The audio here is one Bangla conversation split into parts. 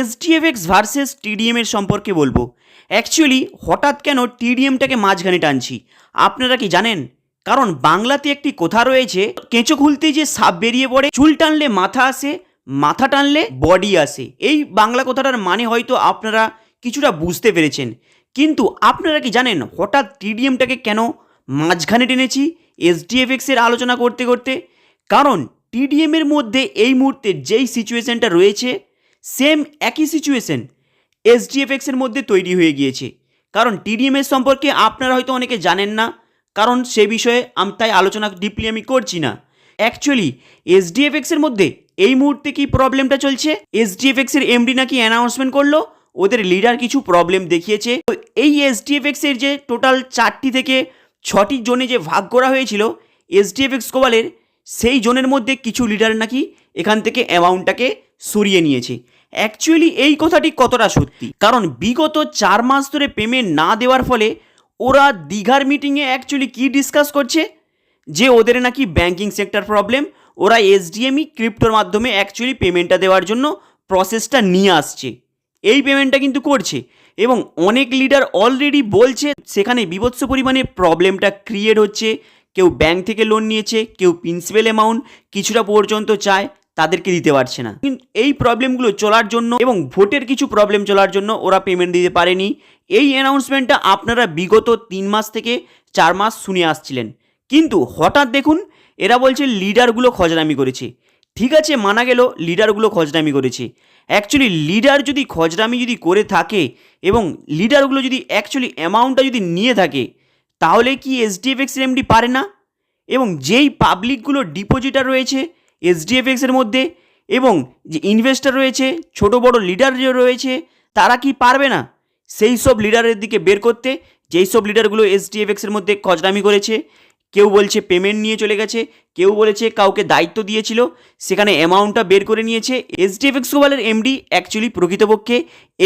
এসডিএফএক্স ভার্সেস টিডিএম এর সম্পর্কে বলব। অ্যাকচুয়ালি হঠাৎ কেন টিডিএমটাকে মাঝখানে টানছি? আপনারা কি জানেন? কারণ বাংলাতে একটি কথা রয়েছে, কেঁচো খুলতে যে সাপ বেরিয়ে পড়ে, চুল টানলে মাথা আসে, মাথা টানলে বডি আসে। এই বাংলা কথাটার মানে হয়তো আপনারা কিছুটা বুঝতে পেরেছেন। কিন্তু আপনারা কি জানেন, হঠাৎ টিডিএমটাকে কেন মাঝখানে টেনেছি এসডিএফএক্স এর আলোচনা করতে করতে? কারণ টিডিএম এর মধ্যে এই মুহূর্তে যেই সিচুয়েশনটা রয়েছে সেম একই সিচুয়েশন এসডিএফএক্স এর মধ্যে তৈরি হয়ে গিয়েছে। কারণ টিডিএম এর সম্পর্কে আপনারা হয়তো অনেকে জানেন না, কারণ সে বিষয়ে আমি, তাই আলোচনা ডিপলি আমি করছি না। অ্যাকচুয়ালি এসডিএফএক্স এর মধ্যে এই মুহূর্তে কি প্রবলেমটা চলছে? এসডিএফএক্স এর এমডি নাকি অ্যানাউন্সমেন্ট করল? ওদের লিডার কিছু প্রবলেম দেখিয়েছে। তো এই এসডিএফএক্স এর যে টোটাল চারটি থেকে ছটি জোনে যে ভাগ করা হয়েছিল, এসডিএফএক্স কোবালের সেই জোনের মধ্যে কিছু লিডার নাকি এখান থেকে অ্যামাউন্টটাকে সরিয়ে নিয়েছে। অ্যাকচুয়ালি এই কথাটি কতটা সত্যি? কারণ বিগত চার মাস ধরে পেমেন্ট না দেওয়ার ফলে ওরা দীঘার মিটিংয়ে অ্যাকচুয়ালি কী ডিসকাস করছে? যে ওদের নাকি ব্যাঙ্কিং সেক্টর প্রবলেম ওরা এসডিএমই ক্রিপ্টোর মাধ্যমে অ্যাকচুয়ালি পেমেন্টটা দেওয়ার জন্য প্রসেসটা নিয়ে আসছে। এই পেমেন্টটা কিন্তু করছে এবং অনেক লিডার অলরেডি বলছে, সেখানে বিভৎস পরিমাণে প্রবলেমটা ক্রিয়েট হচ্ছে কেউ ব্যাংক থেকে লোন নিয়েছে, কেউ প্রিন্সিপাল অ্যামাউন্ট কিছুটা পর্যন্ত চায়, তাদেরকে দিতে পারছে না। কিন্তু এই প্রবলেমগুলো চলার জন্য এবং ভোটের কিছু প্রবলেম চলার জন্য ওরা পেমেন্ট দিতে পারেনি। এই অ্যানাউন্সমেন্টটা আপনারা বিগত তিন মাস থেকে চার মাস শুনে আসছিলেন। কিন্তু হঠাৎ দেখুন, এরা বলছে লিডারগুলো খজরামি করেছে। ঠিক আছে, মানা গেল লিডারগুলো খজরামি করেছে। অ্যাকচুয়ালি লিডার যদি খজরামি যদি করে থাকে এবং লিডারগুলো যদি অ্যাকচুয়ালি অ্যামাউন্টটা যদি নিয়ে থাকে তাহলে কি এসডিএফএক্স এমডি পারে না? এবং যেই পাবলিকগুলো ডিপোজিটার রয়েছে এসডিএফএক্সের মধ্যে এবং যে ইনভেস্টর রয়েছে, ছোট বড় লিডার যে রয়েছে, তারা কি পারবে না? সেই সব লিডারের দিকে বের করতে, যেই সব লিডারগুলো এসডিএফএক্সের মধ্যে খজরামি করেছে, কেউ বলছে পেমেন্ট নিয়ে চলে গেছে, কেউ বলেছে কাউকে দায়িত্ব দিয়েছিল, সেখানে অ্যামাউন্টটা বের করে নিয়েছে। এসডিএফএক্স গ্লোবালের এমডি অ্যাকচুয়ালি প্রকৃতপক্ষে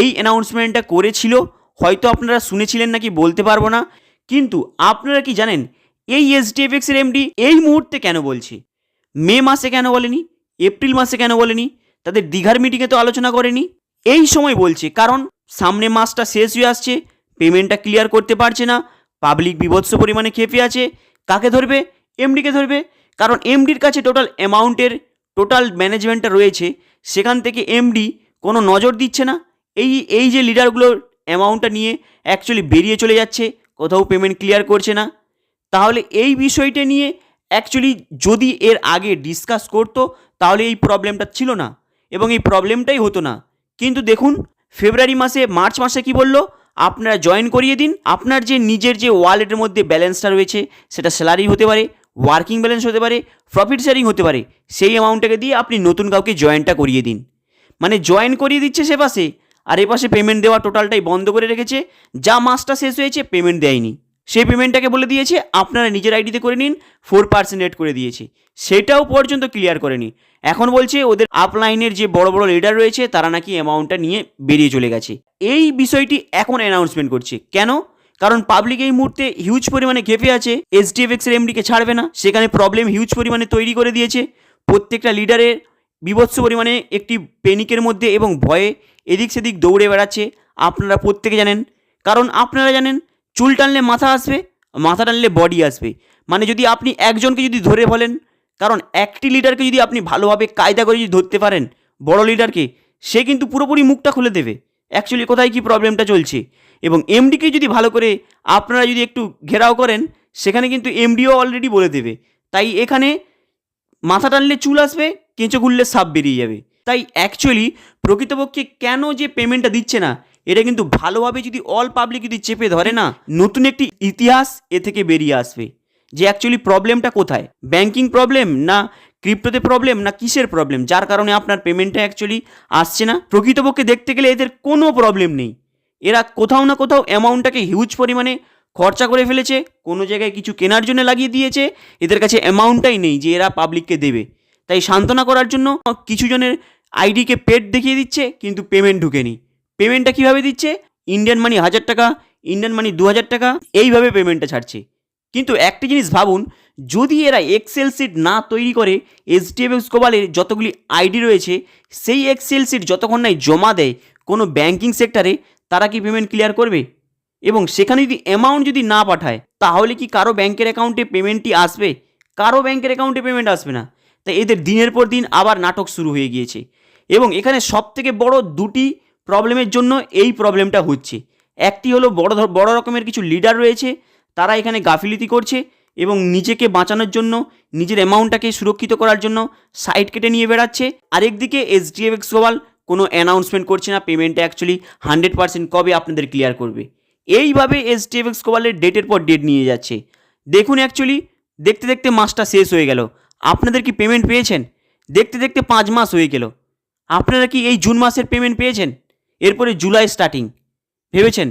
এই অ্যানাউন্সমেন্টটা করেছিল, হয়তো আপনারা শুনেছিলেন নাকি বলতে পারব না। কিন্তু আপনারা কি জানেন এই এসডিএফএক্সের এমডি এই মুহূর্তে কেন বলছে? মে মাসে কেন বলেনি? এপ্রিল মাসে কেন বলেনি? তাদের দীঘার মিটিংয়ে তো আলোচনা করেনি? এই সময় বলছে, কারণ সামনে মাসটা শেষ হয়ে আসছে পেমেন্টটা ক্লিয়ার করতে পারছে না পাবলিক বিভৎস পরিমাণে খেপে আছে, কাকে ধরবে? এমডিকে ধরবে? কারণ এমডির কাছে টোটাল অ্যামাউন্টের টোটাল ম্যানেজমেন্টটা রয়েছে, সেখান থেকে এমডি কোনো নজর দিচ্ছে না। এই এই যে লিডারগুলোর অ্যামাউন্টটা নিয়ে অ্যাকচুয়ালি বেরিয়ে চলে যাচ্ছে কোথাও পেমেন্ট ক্লিয়ার করছে না। তাহলে এই বিষয়টা নিয়ে অ্যাকচুয়ালি যদি এর আগে ডিসকাস করতো, তাহলে এই প্রবলেমটা ছিল না এবং এই প্রবলেমটাই হতো না। কিন্তু দেখুন ফেব্রুয়ারি মাসে মার্চ মাসে কি বলল? আপনারা জয়েন করিয়ে দিন। আপনার যে নিজের যে ওয়ালেটের মধ্যে ব্যালেন্সটা রয়েছে, সেটা স্যালারি হতে পারে ওয়ার্কিং ব্যালেন্স হতে পারে প্রফিট শেয়ারিং হতে পারে। সেই অ্যামাউন্টটাকে দিয়ে আপনি নতুন কাউকে জয়েনটা করিয়ে দিন। মানে জয়েন করিয়ে দিচ্ছে সে পাশে আর এ পাশে পেমেন্ট দেওয়া টোটালটাই বন্ধ করে রেখেছে। যা মাসটা শেষ হয়েছে পেমেন্ট দেয়নি। সেই পেমেন্টটাকে বলে দিয়েছে, আপনারা নিজের আইডিতে করে নিন ফোর পার্সেন্ট রেট করে দিয়েছে। সেটাও পর্যন্ত ক্লিয়ার করেনি। এখন বলছে, ওদের আপলাইনের যে বড় বড় লিডার রয়েছে, তারা নাকি অ্যামাউন্টটা নিয়ে বেরিয়ে চলে গেছে। এই বিষয়টি এখন অ্যানাউন্সমেন্ট করছে। কেন? কারণ পাবলিক এই মুহূর্তে হিউজ পরিমাণে খেপে আছে। এসডিএফএক্স এর এমডিকে ছাড়বে না। সেখানে প্রবলেম হিউজ পরিমাণে তৈরি করে দিয়েছে। প্রত্যেকটা লিডারের বিভৎস পরিমাণে একটি পেনিকের মধ্যে এবং ভয়ে এদিক সেদিক দৌড়ে বেড়াচ্ছে আপনারা প্রত্যেকে জানেন। কারণ আপনারা জানেন, চুল টানলে মাথা আসবে, মাথা টানলে বডি আসবে। মানে যদি আপনি একজনকে যদি ধরে বলেন কারণ একটি লিডারকে যদি আপনি ভালোভাবে কায়দা করে যদি ধরতে পারেন, বড় লিডারকে, সে কিন্তু পুরোপুরি মুখটা খুলে দেবে। অ্যাকচুয়ালি কোথায় কি প্রবলেমটা চলছে? এবং এমডিকে যদি ভালো করে আপনারা যদি একটু ঘেরাও করেন, সেখানে কিন্তু এমডিও অলরেডি বলে দেবে। তাই এখানে মাথা টানলে চুল আসবে কেঁচো খুললে সাপ বেরিয়ে যাবে। তাই অ্যাকচুয়ালি প্রকৃতপক্ষে কেন যে পেমেন্টটা দিচ্ছে না, এটা কিন্তু ভালোভাবে যদি অল পাবলিক যদি চেপে ধরে না, নতুন একটি ইতিহাস এ থেকে বেরিয়ে আসবে। যে অ্যাকচুয়ালি প্রবলেমটা কোথায়? ব্যাংকিং প্রবলেম না ক্রিপ্টোতে প্রবলেম না কিসের প্রবলেম যার কারণে আপনার পেমেন্টটা অ্যাকচুয়ালি আসছে না। প্রকৃতপক্ষে দেখতে গেলে এদের কোনো প্রবলেম নেই। এরা কোথাও না কোথাও অ্যামাউন্টটাকে হিউজ পরিমাণে খরচা করে ফেলেছে, কোনো জায়গায় কিছু কেনার জন্য লাগিয়ে দিয়েছে, এদের কাছে অ্যামাউন্টটাই নেই যে এরা পাবলিককে দেবে। তাই সান্ত্বনা করার জন্য কিছু জনের আইডিকে পেড দেখিয়ে দিচ্ছে, কিন্তু পেমেন্ট ঢুকেনি। পেমেন্টটা কীভাবে দিচ্ছে? ইন্ডিয়ান মানি হাজার টাকা, ইন্ডিয়ান মানি দু হাজার টাকা, এইভাবে পেমেন্টটা ছাড়ছে। কিন্তু একটা জিনিস ভাবুন, যদি এরা এক্সেল সিট না তৈরি করে এইচডিএফএস গ্লোবালের যতগুলি আইডি রয়েছে, সেই এক্সেল সিট যতক্ষণ নাই জমা দেয় কোনো ব্যাংকিং সেক্টরে তারা কি পেমেন্ট ক্লিয়ার করবে? এবং সেখানে যদি অ্যামাউন্ট যদি না পাঠায়, তাহলে কি কারও ব্যাংকের অ্যাকাউন্টে পেমেন্টটি আসবে? কারও ব্যাংকের অ্যাকাউন্টে পেমেন্ট আসবে না। তাই এদের দিনের পর দিন আবার নাটক শুরু হয়ে গিয়েছে। এবং এখানে সবথেকে বড় দুটি প্রবলেমের জন্য এই প্রবলেমটা হচ্ছে। একটি হলো বড় বড় রকমের কিছু লিডার রয়েছে, তারা এখানে গাফিলিতি করছে এবং নিজেকে বাঁচানোর জন্য, নিজের অ্যামাউন্টটাকে সুরক্ষিত করার জন্য সাইড কেটে নিয়ে বেড়াচ্ছে। আরেকদিকে এসডিএফএক্স গ্লোবাল কোনো অ্যানাউন্সমেন্ট করছে না পেমেন্টটা অ্যাকচুয়ালি হান্ড্রেড পার্সেন্ট কবে আপনাদের ক্লিয়ার করবে। এইভাবে এসডিএফএক্স গ্লোবালের ডেটের পর ডেট নিয়ে যাচ্ছে। দেখুন অ্যাকচুয়ালি, দেখতে দেখতে মাসটা শেষ হয়ে গেল। আপনাদের কি পেমেন্ট পেয়েছেন? দেখতে দেখতে পাঁচ মাস হয়ে গেল। আপনারা কি এই জুন মাসের পেমেন্ট পেয়েছেন? এরপরে জুলাই স্টার্টিং ভেবেছেন?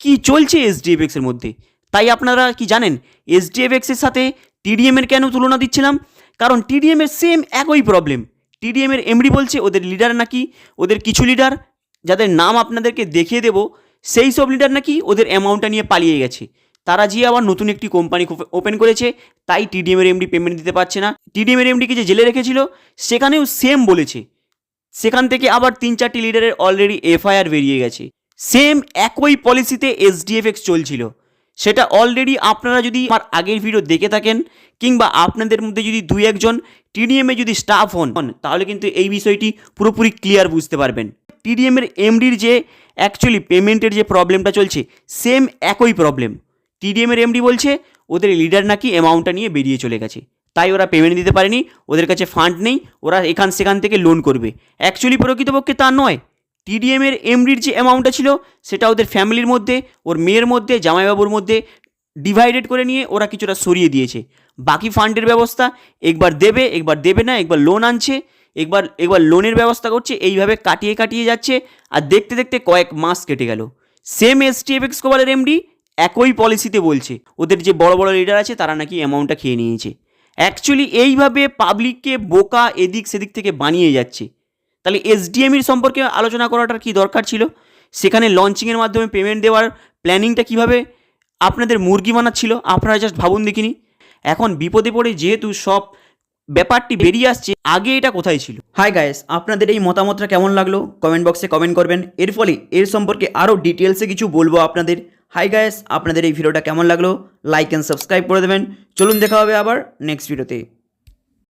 কি চলছে এসডিএফএক্স এর মধ্যে? তাই আপনারা কি জানেন? এসডিএফএক্স এর সাথে টিডিএম এর কেন তুলনা দিচ্ছিলাম? কারণ টিডিএম এর সেম একই প্রবলেম টিডিএম এর এমডি বলছে, ওদের লিডার নাকি? ওদের কিছু লিডার যাদের নাম আপনাদেরকে দেখিয়ে দেব, সেই সব লিডার নাকি ওদের অ্যামাউন্টটা নিয়ে পালিয়ে গেছে। তারা যে আবার নতুন একটি কোম্পানি ওপেন করেছে, তাই টিডিএম এর এমডি পেমেন্ট দিতে পারছে না। টিডিএম এর এমডিকে যে জেলে রেখেছিল, সেখানেও সেম বলেছে। সেখান থেকে আবার তিন চারটি লিডারের অলরেডি এফআইআর বেরিয়ে গেছে। সেম একই পলিসিতে এসডিএফএক্স চলছিল। সেটা অলরেডি আপনারা যদি আমার আগের ভিডিও দেখে থাকেন, কিংবা আপনাদের মধ্যে যদি দুই একজন টিডিএমে যদি স্টাফ হন, তাহলে কিন্তু এই বিষয়টি পুরোপুরি ক্লিয়ার বুঝতে পারবেন। টিডিএমের এমডির যে অ্যাকচুয়ালি পেমেন্টের যে প্রবলেমটা চলছে সেম একই প্রবলেম টিডিএমের এমডি বলছে, ওদের লিডার নাকি অ্যামাউন্টটা নিয়ে বেরিয়ে চলে গেছে। তাই ওরা পেমেন্ট দিতে পারেনি, ওদের কাছে ফান্ড নেই, ওরা এখান সেখান থেকে লোন করবে। অ্যাকচুয়ালি প্রকৃতপক্ষে তা নয়। টিডিএমের এমডির যে অ্যামাউন্টটা ছিল, সেটা ওদের ফ্যামিলির মধ্যে, ওর মেয়ের মধ্যে, জামাইবাবুর মধ্যে ডিভাইডেড করে নিয়ে ওরা কিছুটা সরিয়ে দিয়েছে। বাকি ফান্ডের ব্যবস্থা একবার দেবে একবার দেবে না, একবার লোন আনছে, একবার একবার লোনের ব্যবস্থা করছে, এইভাবে কাটিয়ে কাটিয়ে যাচ্ছে, আর দেখতে দেখতে কয়েক মাস কেটে গেল। Same S T F X কোভারের MD একই পলিসিতে বলছে, ওদের যে বড় বড় লিডার আছে তারা নাকি অ্যামাউন্টটা খেয়ে নিয়েছে। অ্যাকচুয়ালি এইভাবে পাবলিককে বোকা এদিক সেদিক থেকে বানিয়ে যাচ্ছে। তাহলে এসডিএমির সম্পর্কে আলোচনা করাটার কি দরকার ছিল? সেখানে লঞ্চিংয়ের মাধ্যমে পেমেন্ট দেওয়ার প্ল্যানিংটা কীভাবে আপনাদের মুরগি বানাচ্ছিল, আপনারা জাস্ট ভাবুন দেখিনি? এখন বিপদে পড়ে যেহেতু সব ব্যাপারটি বেরিয়ে আসছে, আগে এটা কোথায় ছিল? হাই গায়েস আপনাদের এই মতামতটা কেমন লাগল? কমেন্ট বক্সে কমেন্ট করবেন। এর ফলে এর সম্পর্কে আরও ডিটেলসে কিছু বলব আপনাদের। হাই গায়েস আপনাদের এই ভিডিওটা কেমন লাগল? লাইক অ্যান্ড সাবস্ক্রাইব করে দেবেন। চলুন দেখা হবে আবার নেক্সট ভিডিওতে